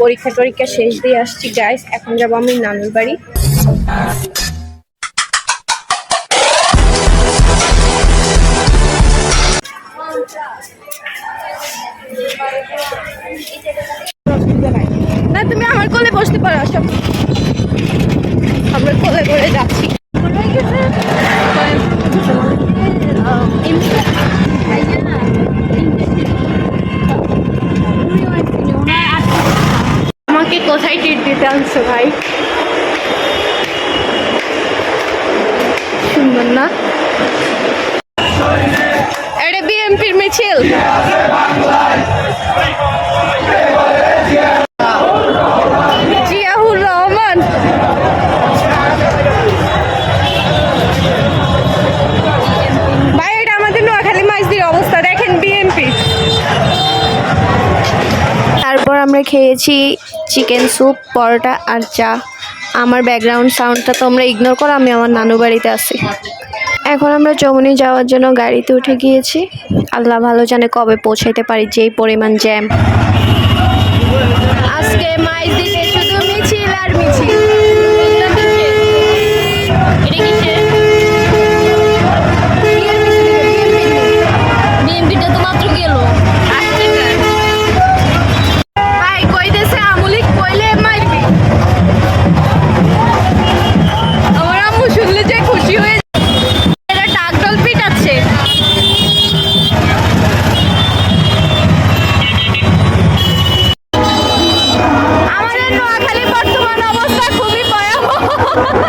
পরীক্ষা টরীক্ষা শেষ দিয়ে আসছি গাইস এখন যাব আমি নানুর বাড়ি। না, তুমি আমার কোলে বসতে পারো সব আমরা কোলে করে যাচ্ছি। না। এটা বিএমপির মিছিল। রহমান। ভাই, এটা আমাদের অবস্থা। দেখেন তারপর আমরা খেয়েছি চিকেন স্যুপ, পরোটা আর চা। আমার ব্যাকগ্রাউন্ড সাউন্ডটা তোমরা ইগনোর করো, আমি আমার নানু বাড়িতে আছি। এখন আমরা চমনি যাওয়ার জন্য গাড়িতে উঠে গিয়েছি। আল্লাহ ভালো জানে কবে পৌঁছাইতে পারি, যেই পরিমাণ জ্যাম আজকে মিছিল আর মিছিল।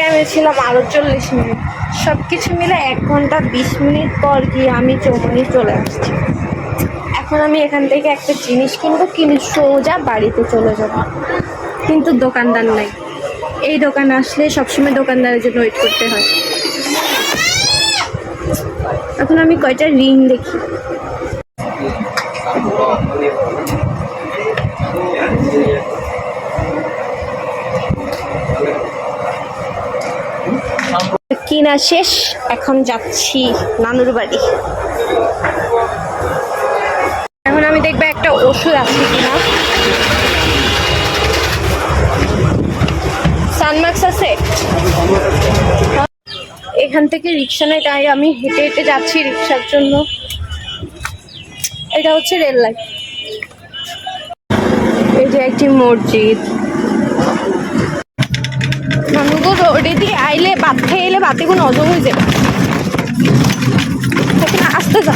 চমুনির জ্যামে ছিলাম আরও চল্লিশ মিনিট। সব কিছু মিলে এক ঘণ্টা বিশ মিনিট পর গিয়ে আমি চমুনি চলে আসছি। এখন আমি এখান থেকে একটা জিনিস কিনবো, কিনে সোজা বাড়িতে চলে যাব। কিন্তু দোকানদার নাই। এই দোকানে আসলে সবসময় দোকানদারের জন্য ওয়েট করতে হয়। এখন আমি কয়টা রিং দেখি? কিনা শেষ, এখন যাচ্ছি নানুর বাড়ি। এখন আমি দেখব একটা ওষুধ আছে কিনা। সানমার্কস আছে? এখান থেকে রিক্সা নেই, তাই আমি হেঁটে হেঁটে যাচ্ছি রিক্সার জন্য। এটা হচ্ছে রেল লাইন। এই যে একটি মসজিদ। মানুষগুলো রোডে দিয়ে আইলে এলে বাতি কোনো অজম হয়ে যাবে আসতে যা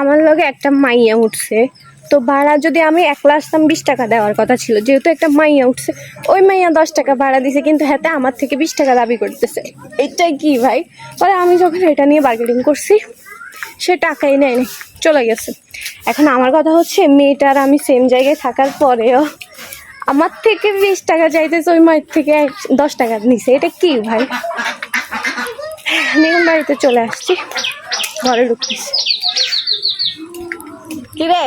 আমার লগে একটা মাইয়া উঠছে। তো ভাড়া যদি আমি একলা আসতাম বিশ টাকা দেওয়ার কথা ছিল, যেহেতু একটা মাইয়া উঠছে, ওই মাইয়া দশ টাকা ভাড়া দিছে, কিন্তু হাতে আমার থেকে বিশ টাকা দাবি করতেছে। এটাই কি ভাই? পরে আমি যখন এটা নিয়ে বার্গেনিং করছি সে টাকাই নেয়নি, চলে গেছে। এখন আমার কথা হচ্ছে, মেয়েটার আমি সেম জায়গায় থাকার পরেও আমার থেকে বিশ টাকা চাইতেছে, ওই মায়ের থেকে দশ টাকা নিছে। এটা কি ভাই? আমি বাড়িতে চলে আসছি, ঘরে ঢুকতেছি। কি রে?